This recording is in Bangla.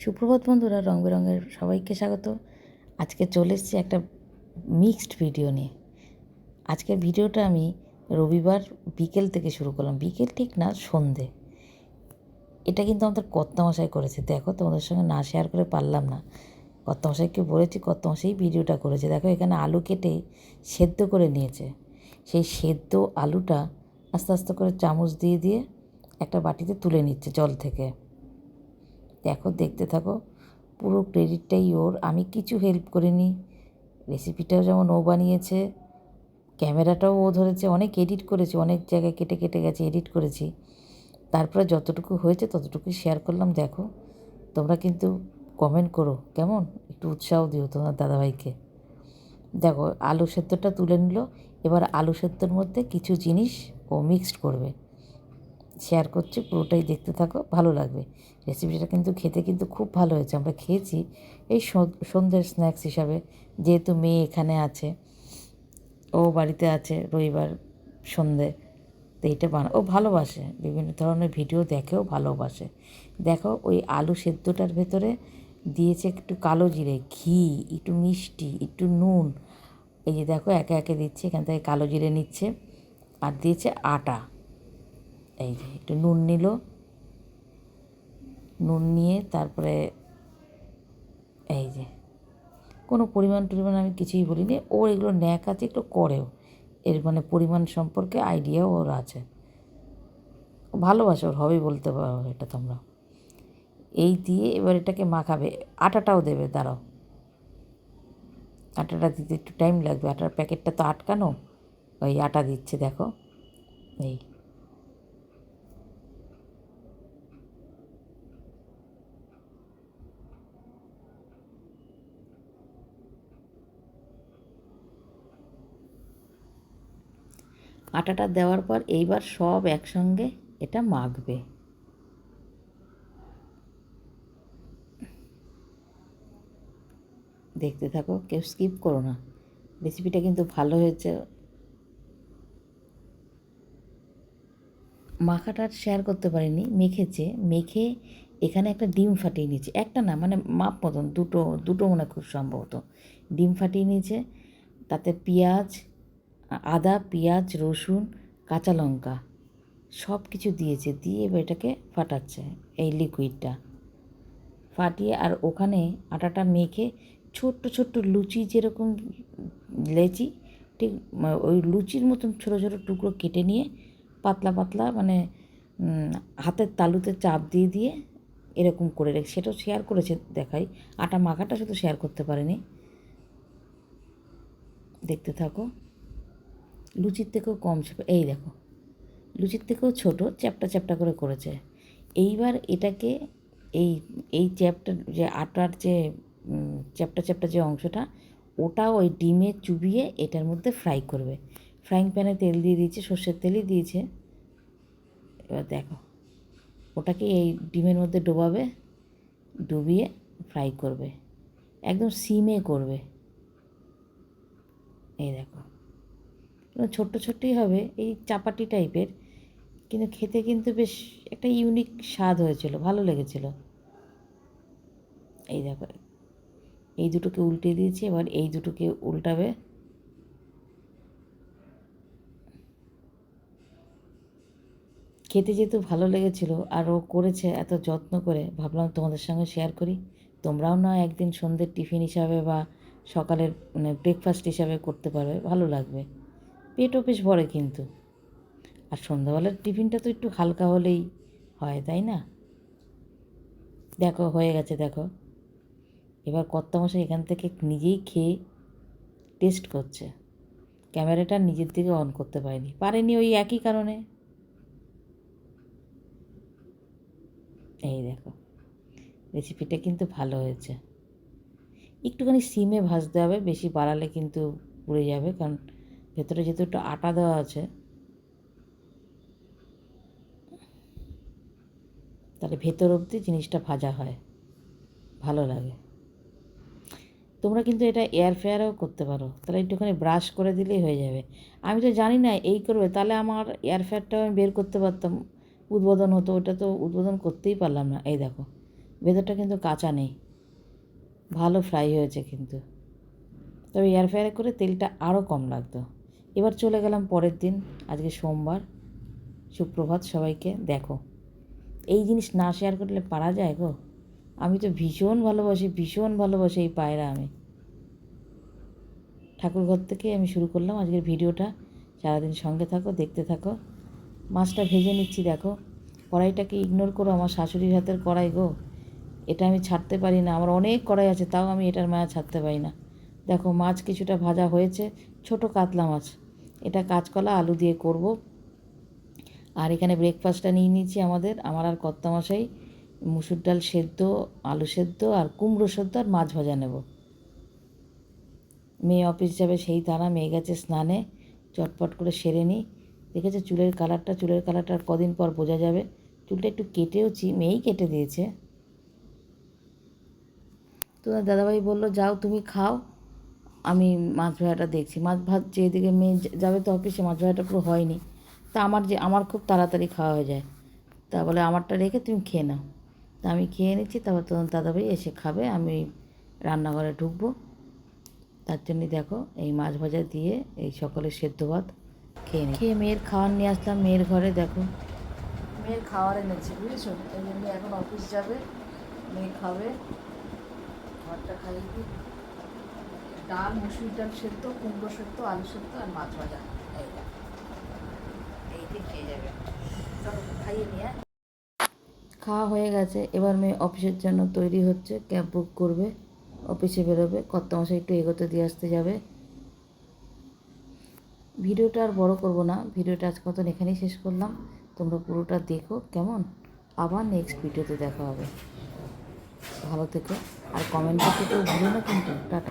সুপ্রভাত বন্ধুরা, রং বেরঙের সবাইকে স্বাগত। আজকে চলে এসেছি একটা মিক্সড ভিডিও নিয়ে। আজকের ভিডিওটা আমি রবিবার বিকেল থেকে শুরু করলাম। বিকেল ঠিক না, সন্ধে। এটা কিন্তু আমাদের কর্তামশাই করেছে। দেখো, তোমাদের সঙ্গে না শেয়ার করে পারলাম না। কর্তামশাইকে বলেছি, কর্তামশাই ভিডিওটা করেছে। দেখো, এখানে আলু কেটে সেদ্ধ করে নিয়েছে। সেই সেদ্ধ আলুটা আস্তে আস্তে করে চামচ দিয়ে দিয়ে একটা বাটিতে তুলে নিচ্ছে জল থেকে। দেখো, দেখতে থাকো, পুরো ক্রেডিটটাই ওর। আমি কিছু হেল্প করিনি। রেসিপিটাও যেমন ও বানিয়েছে ক্যামেরাটাও ও ধরেছে, অনেক এডিট করেছি, অনেক জায়গায় কেটে কেটে গেছে এডিট করেছি। তারপরে যতটুকু হয়েছে ততটুকু শেয়ার করলাম, দেখো। তোমরা কিন্তু কমেন্ট করো, কেমন? একটু উৎসাহ দিও তোমার দাদাভাইকে। দেখো, আলু সেদ্ধটা তুলে নিল, এবার আলু সেদ্ধর মধ্যে কিছু জিনিস ও মিক্সড করবে। শেয়ার করছি, পুরোটাই দেখতে থাকো, ভালো লাগবে। রেসিপিটা কিন্তু খেতে কিন্তু খুব ভালো হয়েছে। আমরা খেয়েছি এই সন্ধ্যের স্ন্যাক্স হিসাবে। যেহেতু মেয়ে এখানে আছে, ও বাড়িতে আছে রবিবার সন্ধে তো এইটা বানা, ও ভালোবাসে। বিভিন্ন ধরনের ভিডিও দেখেও ভালোবাসে। দেখো, ওই আলু সেদ্ধটার ভেতরে দিয়েছে একটু কালো জিরে, ঘি, একটু মিষ্টি, একটু নুন। এই যে দেখো, একে একে দিচ্ছে, এখান থেকে কালো জিরে নিচ্ছে, আর দিয়েছে আটা। এই যে একটু নুন নিল। নুন নিয়ে তারপরে এই যে কোনো পরিমাণ টরিমাণ আমি কিছুই বলিনি। ওর এগুলো ন্যাক আছে, একটু করেও। এর মানে পরিমাণ সম্পর্কে আইডিয়াও ওর আছে। ভালোবাসে ওর হবেই বলতে পারো এটা তোমরা। এই দিয়ে এবার এটাকে মাখাবে। আটাটাও দেবে, দাঁড়াও। আটাটা দিতে একটু টাইম লাগবে। আটার প্যাকেটটা তো আটকানো। ওই আটা দিচ্ছে, দেখো। এই। আটাটা দেওয়ার পর এইবার সব একসঙ্গে এটা মাখবে। দেখতে থাকো, কেউ স্কিপ করো না। রেসিপিটা কিন্তু ভালো হয়েছে। মাখাটা শেয়ার করতে পারিনি, মেখেছে। মেখে এখানে একটা ডিম ফাটিয়ে নিয়েছে। একটা না মানে মাপ মতন, দুটো দুটো মনে খুব সম্ভবত। ডিম ফাটিয়ে নিয়েছে, তাতে পেঁয়াজ আদা, পেঁয়াজ, রসুন, কাঁচা লঙ্কা সব কিছু দিয়েছে, দিয়ে এবার এটাকে ফাটাচ্ছে এই লিকুইডটা ফাটিয়ে আর ওখানে আটাটা মেখে ছোট্ট ছোট্ট লুচি যেরকম লেচি, ঠিক ওই লুচির মতন ছোটো ছোটো টুকরো কেটে নিয়ে পাতলা পাতলা মানে হাতের তালুতে চাপ দিয়ে দিয়ে এরকম করে রেখে, সেটাও শেয়ার করেছে দেখাই, আটা মাখাটা শুধু শেয়ার করতে পারেনি। দেখতে থাকো। লুচির থেকেও কম এই দেখো। লুচির থেকেও ছোটো, চ্যাপটা চ্যাপটা করে করেছে। এইবার এটাকে এই এই চ্যাপটা, যে আটার যে চ্যাপটা চ্যাপটা যে অংশটা, ওটা ওই ডিমে চুবিয়ে এটার মধ্যে ফ্রাই করবে। ফ্রাইং প্যানে তেল দিয়ে দিয়েছে, সর্ষের তেলই দিয়েছে। এবার দেখো। ওটাকে এই ডিমের মধ্যে ডোবাবে, ডুবিয়ে ফ্রাই করবে। একদম সিমে করবে। এই দেখো। ছোট্ট ছোট্টই হবে, এই চাপাটি টাইপের। কিন্তু খেতে কিন্তু বেশ একটা ইউনিক স্বাদ হয়েছিল, ভালো লেগেছিল। এই দেখো, এই দুটোকে উল্টে দিয়েছি, এবার এই দুটোকে উল্টাবে। খেতে যেহেতু ভালো লেগেছিল আর ও করেছে এত যত্ন করে, ভাবলাম তোমাদের সঙ্গে শেয়ার করি। তোমরাও না একদিন সন্ধ্যের টিফিন হিসাবে বা সকালের মানে ব্রেকফাস্ট হিসাবে করতে পারবে, ভালো লাগবে। পেটও বেশ ভরে কিন্তু। আর সন্ধ্যাবেলার টিফিনটা তো একটু হালকা হলেই হয়, তাই না? দেখো, হয়ে গেছে, দেখো। এবার কর্তামশাই এখান থেকে নিজেই খেয়ে টেস্ট করছে। ক্যামেরাটা নিজের দিকে অন করতে পারেনি। পারেনি ওই একই কারণে। এই দেখো রেসিপিটা কিন্তু ভালো হয়েছে। একটুখানি সিমে ভাজতে হবে, বেশি বাড়ালে কিন্তু পুড়ে যাবে, কারণ ভেতরে যেহেতু একটু আটা দেওয়া আছে, তাহলে ভেতর অবধি জিনিসটা ভাজা হয়, ভালো লাগে। তোমরা কিন্তু এটা এয়ার ফেয়ারেও করতে পারো, তাহলে একটুখানি ব্রাশ করে দিলেই হয়ে যাবে। আমি তো জানি না এই করবে, তাহলে আমার এয়ার ফেয়ারটাও আমি বের করতে পারতাম, উদ্বোধন হতো, ওটা তো উদ্বোধন করতেই পারলাম না। এই দেখো, ভেতরটা কিন্তু কাঁচা নেই, ভালো ফ্রাই হয়েছে কিন্তু। তবে এয়ার ফ্রায়ারে করে তেলটা আরও কম লাগতো। এবার চলে গেলাম পরের দিন, আজকে সোমবার, সুপ্রভাত সবাইকে, দেখো। এই জিনিস না শেয়ার করলে পারা যায় গো? আমি তো ভীষণ ভালোবাসি ভীষণ ভালোবাসি এই পায়রা আমি। ঠাকুরঘর থেকে আমি শুরু করলাম আজকের ভিডিওটা। সারাদিন সঙ্গে থাকো, দেখতে থাকো। মাছটা ভেজে নিচ্ছি, দেখো। কড়াইটাকে ইগনোর করো, আমার শাশুড়ির হাতের কড়াই গো। এটা আমি ছাড়তে পারি না, আমার অনেক কড়াই আছে, তাও আমি এটার মায়া ছাড়তে পারি না। দেখো, মাছ কিছুটা ভাজা হয়েছে, ছোট কাতলা মাছ। এটা কাঁচকলা, আলু দিয়ে করব। আর এখানে ব্রেকফাস্টটা নিয়ে নিয়েছি আমাদের। আমার আর কর্তা মশাই মুসুর ডাল সেদ্ধ, আলু সেদ্ধ আর কুমড়ো সেদ্ধ আর মাছ ভাজা নেব। মেয়ে অফিস যাবে সেই তারা মেয়ে গেছে স্নানে। চটপট করে সেরে নিই। দেখেছে চুলের কালারটা? চুলের কালারটা কদিন পর বোঝা যাবে। চুলটা একটু কেটেওছি, মেয়েই কেটে দিয়েছে। তো দাদাভাই বলল, যাও, তুমি খাও। আমি মাছ ভাজাটা দেখছি। মাছ ভাত যেদিকে মেয়ে যাবে তো অফিসে মাছ ভাজাটা পুরো হয়নি। তা আমার যে আমার খুব তাড়াতাড়ি খাওয়া হয়ে যায়। তা বলে আমারটা রেখে তুমি খেয়ে নাও। তা আমি খেয়ে নিচ্ছি তারপর তখন দাদাভাই এসে খাবে আমি রান্নাঘরে ঢুকবো। তার জন্যই দেখো এই মাছ ভাজা দিয়ে এই সকলের সেদ্ধ ভাত খেয়ে নিই খেয়ে মেয়ের খাওয়ার নিয়ে আসলাম মেয়ের ঘরে দেখো। মেয়ের খাওয়ার এনেছি বুঝেছ? এই জন্য এখন অফিস যাবে মেয়ে খাবে ভাতটা খাইয়ে দিই ডাল, মুসুর ডাল সেদ্ধ, কুমড়ো সেদ্ধ, আলু সেদ্ধ আর মাছ ভাজা। খাওয়া হয়ে গেছে। এবার মেয়ে অফিসের জন্য তৈরি হচ্ছে, ক্যাব বুক করবে, অফিসে বেরোবে। কত মাসে একটু এগোতে দিয়ে আসতে যাবে। ভিডিওটা আর বড় করব না। ভিডিওটা আজকে মতন এখানেই শেষ করলাম। তোমরা পুরোটা দেখো, কেমন? আবার নেক্সট ভিডিওতে দেখা হবে। ভালো থেকো। আর কমেন্ট করতে কেউ ভুলো না কিন্তু। টাটা।